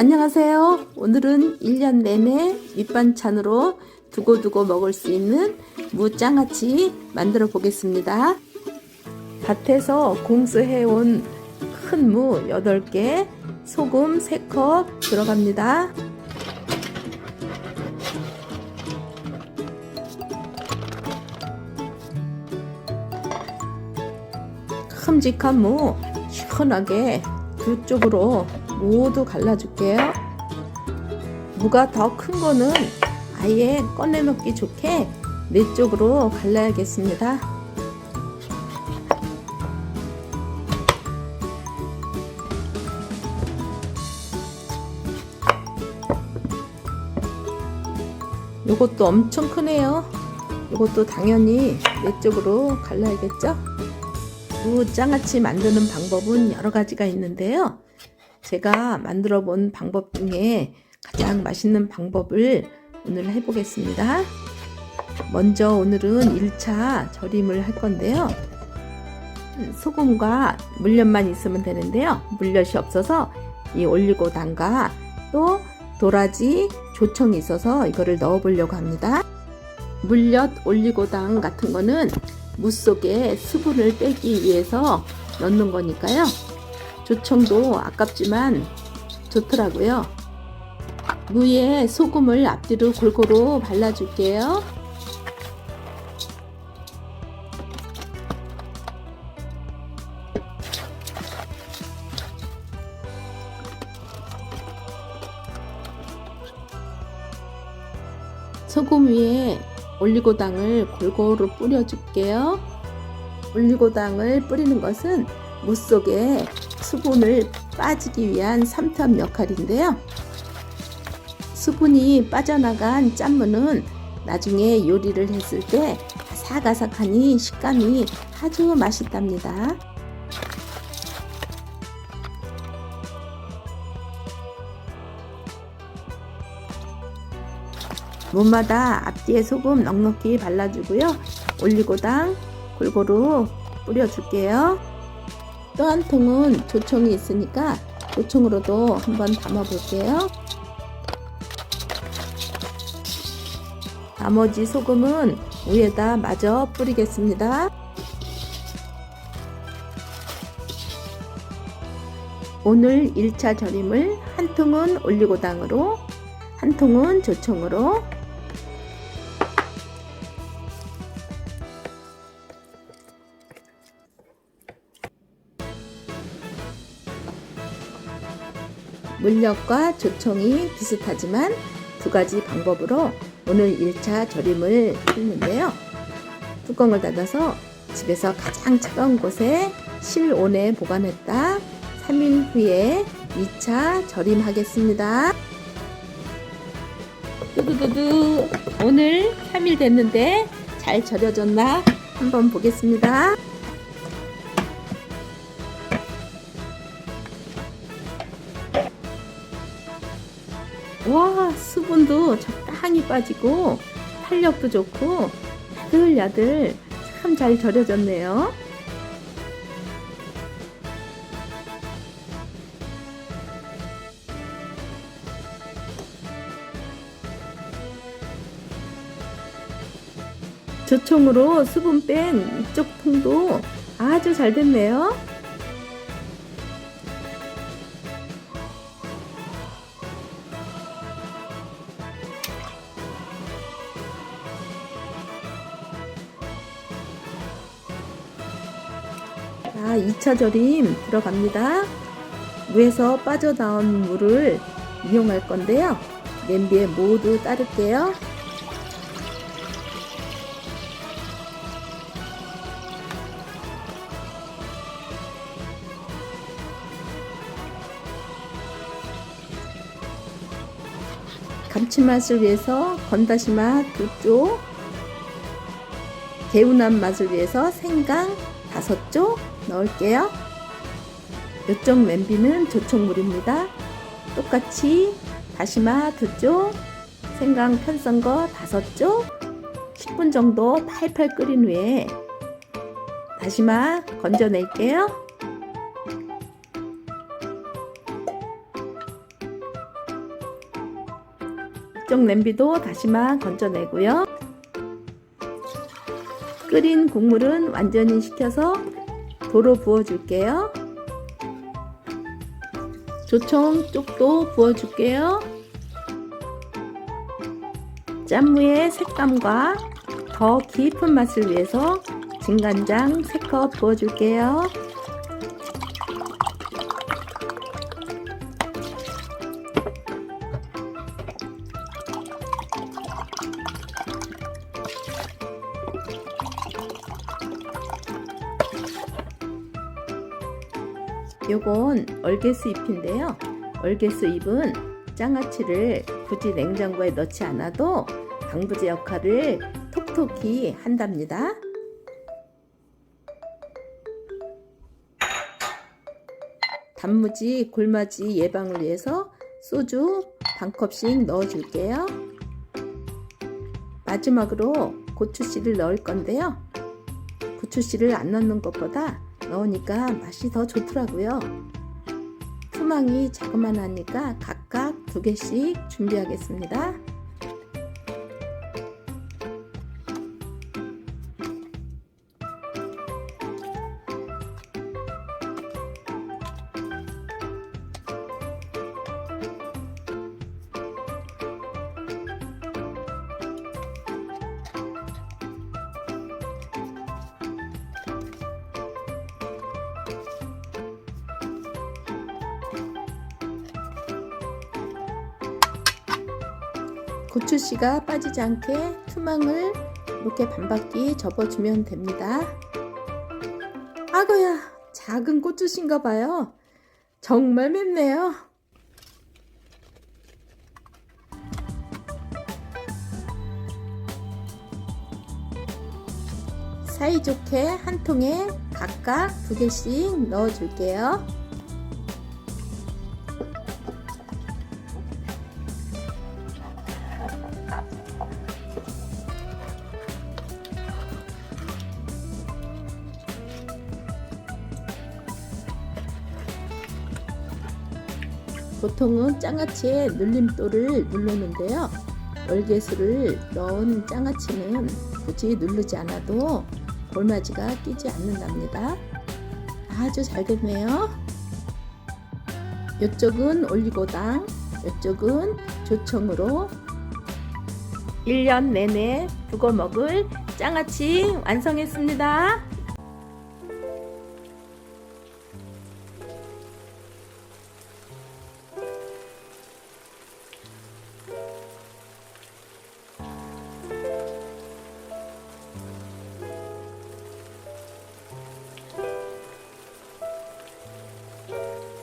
안녕하세요. 오늘은 1년 내내 밑반찬으로 두고두고 먹을 수 있는 무장아찌 만들어 보겠습니다. 밭에서 공수해온 큰 무 8개, 소금 3컵 들어갑니다. 큼직한 무 시원하게 두 쪽으로 모두 갈라줄게요. 무가 더 큰 거는 아예 꺼내 먹기 좋게 네 쪽으로 갈라야겠습니다. 요것도 엄청 크네요. 요것도 당연히 네 쪽으로 갈라야겠죠? 무장아찌 만드는 방법은 여러 가지가 있는데요. 제가 만들어 본 방법 중에 가장 맛있는 방법을 오늘 해보겠습니다. 먼저 오늘은 1차 절임을 할 건데요. 소금과 물엿만 있으면 되는데요. 물엿이 없어서 이 올리고당과 또 도라지, 조청이 있어서 이거를 넣어 보려고 합니다. 물엿, 올리고당 같은 거는 무 속에 수분을 빼기 위해서 넣는 거니까요. 조청도 아깝지만 좋더라고요. 무에 소금을 앞뒤로 골고루 발라줄게요. 소금 위에 올리고당을 골고루 뿌려줄게요. 올리고당을 뿌리는 것은 무 속에 수분을 빠지기 위한 삼투압 역할인데요. 수분이 빠져나간 짠무는 나중에 요리를 했을 때 아삭아삭하니 식감이 아주 맛있답니다. 무마다 앞뒤에 소금 넉넉히 발라주고요. 올리고당 골고루 뿌려줄게요. 또 한 통은 조청이 있으니까 조청으로도 한번 담아 볼게요. 나머지 소금은 위에다 마저 뿌리겠습니다. 오늘 1차 절임을 한 통은 올리고당으로 한 통은 조청으로 물엿과 조청이 비슷하지만 두 가지 방법으로 오늘 1차 절임을 했는데요. 뚜껑을 닫아서 집에서 가장 차가운 곳에 실온에 보관했다 3일 후에 2차 절임하겠습니다. 두두두두 오늘 3일 됐는데 잘 절여졌나 한번 보겠습니다. 수분도 적당히 빠지고 탄력도 좋고 야들야들 참 잘 절여졌네요. 조청으로 수분 뺀 이쪽 통도 아주 잘 됐네요. 자, 2차 절임 들어갑니다. 무에서 빠져나온 물을 이용할 건데요. 냄비에 모두 따를게요. 감칠맛을 위해서 건다시마 두 쪽, 개운한 맛을 위해서 생강 다섯 쪽 넣을게요. 이쪽 냄비는 조청물입니다. 똑같이 다시마 두 쪽, 생강 편썬 거 다섯 쪽, 10분 정도 팔팔 끓인 후에 다시마 건져낼게요. 이쪽 냄비도 다시마 건져내고요. 끓인 국물은 완전히 식혀서 도로 부어줄게요. 조청 쪽도 부어줄게요. 짠무의 색감과 더 깊은 맛을 위해서 진간장 3컵 부어줄게요. 요건 얼개수 잎인데요. 얼개수 잎은 장아찌를 굳이 냉장고에 넣지 않아도 방부제 역할을 톡톡히 한답니다. 단무지, 골마지 예방을 위해서 소주 반 컵씩 넣어줄게요. 마지막으로 고추씨를 넣을 건데요. 고추씨를 안 넣는 것보다 넣으니까 맛이 더 좋더라고요. 투망이 자그만하니까 각각 두 개씩 준비하겠습니다. 고추씨가 빠지지 않게 투망을 이렇게 반바퀴 접어주면 됩니다. 아거야, 작은 고추씨인가 봐요. 정말 맵네요. 사이좋게 한 통에 각각 두 개씩 넣어줄게요. 보통은 장아찌에 눌림돌을 누르는데요. 월계수를 넣은 장아찌는 굳이 누르지 않아도 골마지가 끼지 않는답니다. 아주 잘 됐네요. 이쪽은 올리고당, 이쪽은 조청으로 1년 내내 두고 먹을 장아찌 완성했습니다.